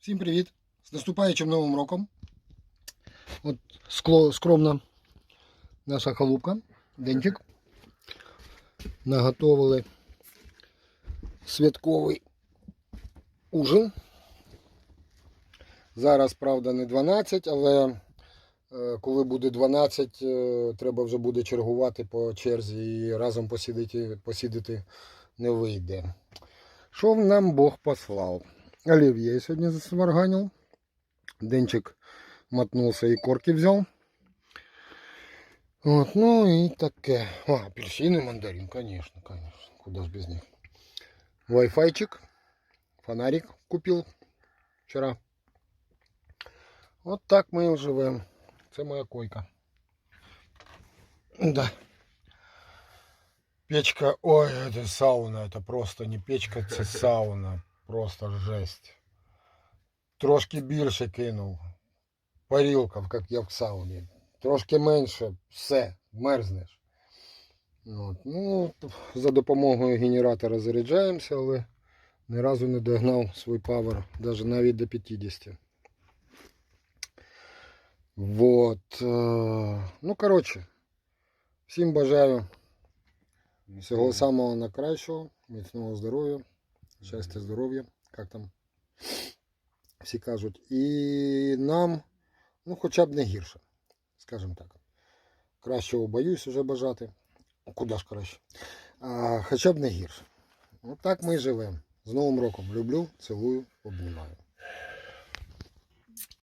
Всім привіт! З наступаючим новим роком. От скло, скромна наша халупка, денчик. Наготовили святковий ужин. Зараз, правда, не 12, але е, коли буде 12, е, треба вже буде чергувати по черзі і разом посідати, посідати не вийде. Що нам Бог послав? Оливье сегодня засварганил. Денчик мотнулся и корки взял. Вот, ну и таке. А, апельсин и мандарин, конечно, конечно. Куда ж без них. Wi-Fi-чик. Фонарик купил вчера. Вот так мы и живем. Це моя койка. Да. Печка, ой, это сауна, это просто не печка, це сауна. Просто жесть. Трошки більше кинув. Парілка, як я в сауні. Трошки менше, все, мерзнеш. От. Ну, за допомогою генератора заряджаємося, але ні разу не догнав свій павер, навіть навіть до 50. Вот. е, Ну, коротше, всім бажаю всього самого найкращого, міцного здоров'я. Щастя, здоров'я, як там всі кажуть. І нам, ну, хоча б не гірше, скажімо так. Кращого боюсь уже бажати. Куди ж краще? А, хоча б не гірше. От так ми живемо. З Новим роком. Люблю, цілую, обнімаю.